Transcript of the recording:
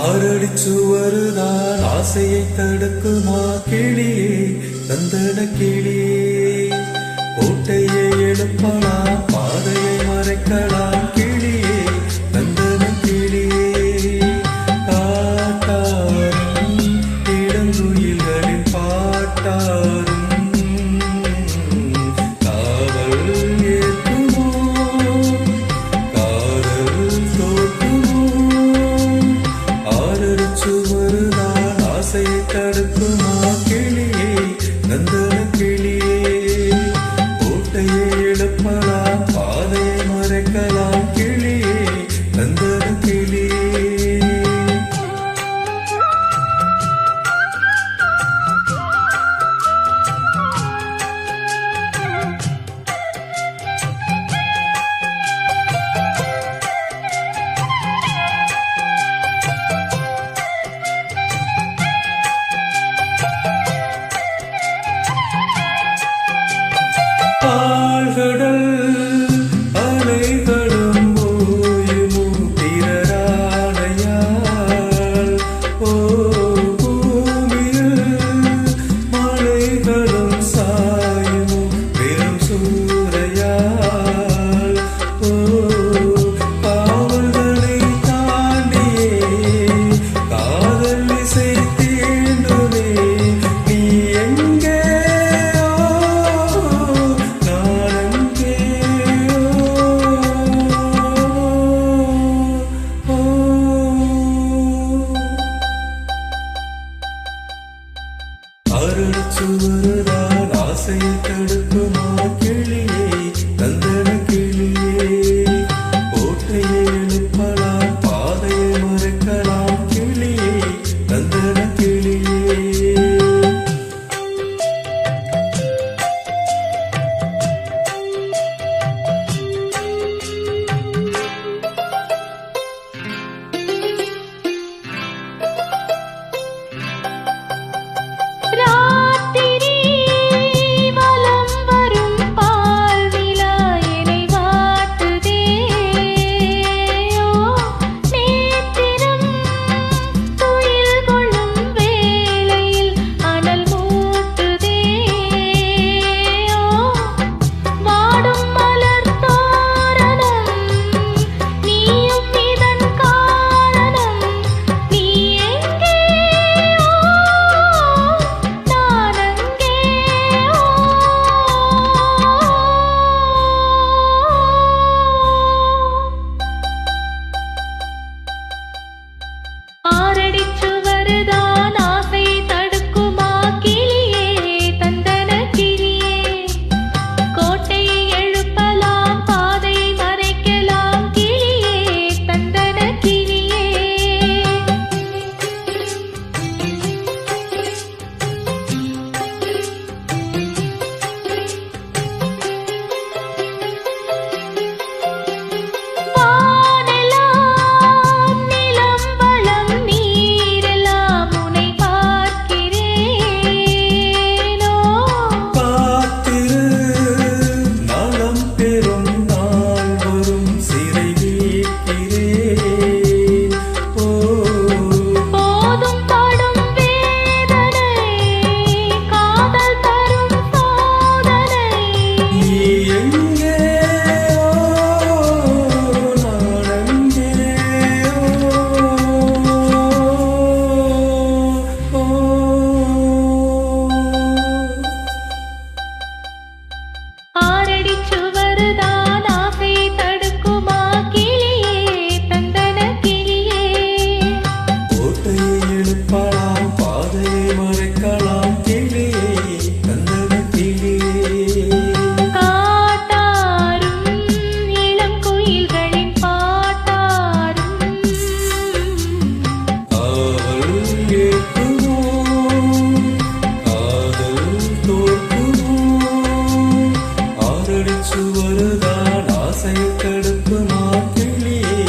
ஆறடிச்சு வருதால் ஆசையை தடுக்குமா கிளியே தந்தன கிளியே. கோட்டையை எழுப்பலாம் பாதையை மறைக்கலாம். தடுக்குமா கிளியே நந்த அருள் சுவருதான் ஆசையை தடுக்க திருப்பு மாப்பிள்ளே